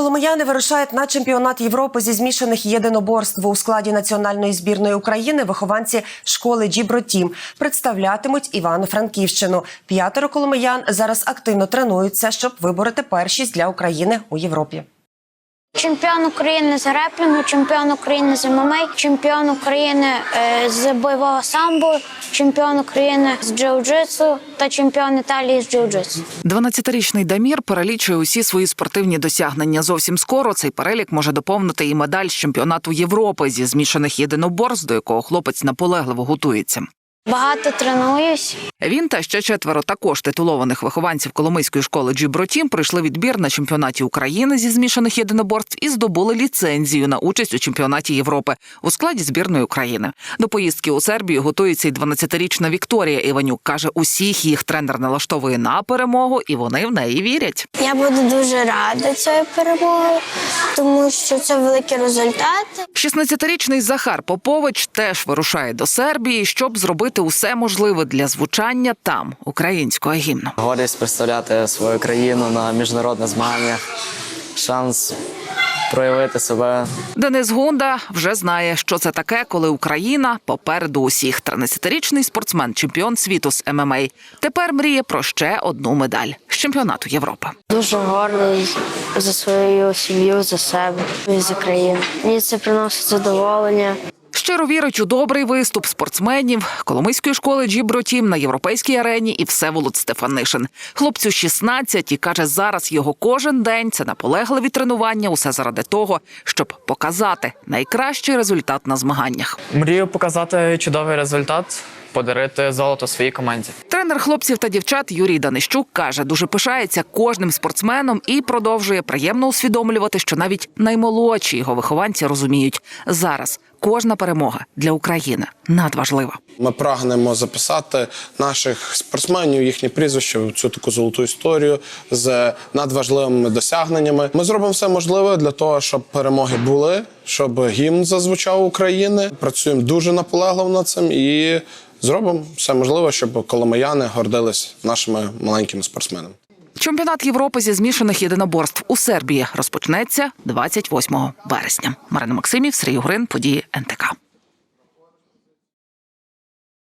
Коломияни вирушають на чемпіонат Європи зі змішаних єдиноборств у складі національної збірної України. Вихованці школи Джібротім представлятимуть Івано-Франківщину. П'ятеро коломиян зараз активно тренуються, щоб вибороти першість для України у Європі. Чемпіон України з греплінгу, чемпіон України з ММА, чемпіон України е, з бойового самбо, чемпіон України з джиу-джитсу та чемпіон Італії з джиу-джитсу. 12-річний Дамір перелічує усі свої спортивні досягнення. Зовсім скоро цей перелік може доповнити і медаль з чемпіонату Європи зі змішаних єдиноборств, до якого хлопець наполегливо готується. Багато тренуюсь. Він та ще четверо також титулованих вихованців Коломийської школи Джібротім пройшли відбір на чемпіонаті України зі змішаних єдиноборств і здобули ліцензію на участь у чемпіонаті Європи у складі збірної України. До поїздки у Сербію готується й 12-річна Вікторія Іванюк. каже, усіх їх тренер налаштовує на перемогу, і вони в неї вірять. Я буду дуже рада цієї перемоги, тому що це великий результат. 16-річний Захар Попович теж вирушає до Сербії, щоб зробити усе можливе для звучання там українського гімну. Гордість представляти свою країну на міжнародних змаганнях, шанс проявити себе. Денис Гунда вже знає, що це таке, коли Україна попереду усіх. 13-річний спортсмен, чемпіон світу з ММА. Тепер мріє про ще одну медаль з чемпіонату Європи. Дуже гордий за свою сім'ю, за себе і за країну. Мені це приносить задоволення. Щиро вірить у добрий виступ спортсменів Коломийської школи Джібротім на європейській арені і Всеволод Стефанишин. Хлопцю 16 і каже, зараз його кожен день це наполегливі тренування. Усе заради того, щоб показати найкращий результат на змаганнях. Мрію показати чудовий результат, подарити золото своїй команді. Тренер хлопців та дівчат Юрій Данищук каже, дуже пишається кожним спортсменом і продовжує приємно усвідомлювати, що навіть наймолодші його вихованці розуміють зараз. Кожна перемога для України надважлива. Ми прагнемо записати наших спортсменів, їхні прізвища в цю таку золоту історію з надважливими досягненнями. Ми зробимо все можливе для того, щоб перемоги були, щоб гімн зазвучав України. Працюємо дуже наполегливо над цим і зробимо все можливе, щоб коломияни гордились нашими маленькими спортсменами. Чемпіонат Європи зі змішаних єдиноборств у Сербії розпочнеться 28 вересня. Марина Максимів, Сергій Грин, події НТК.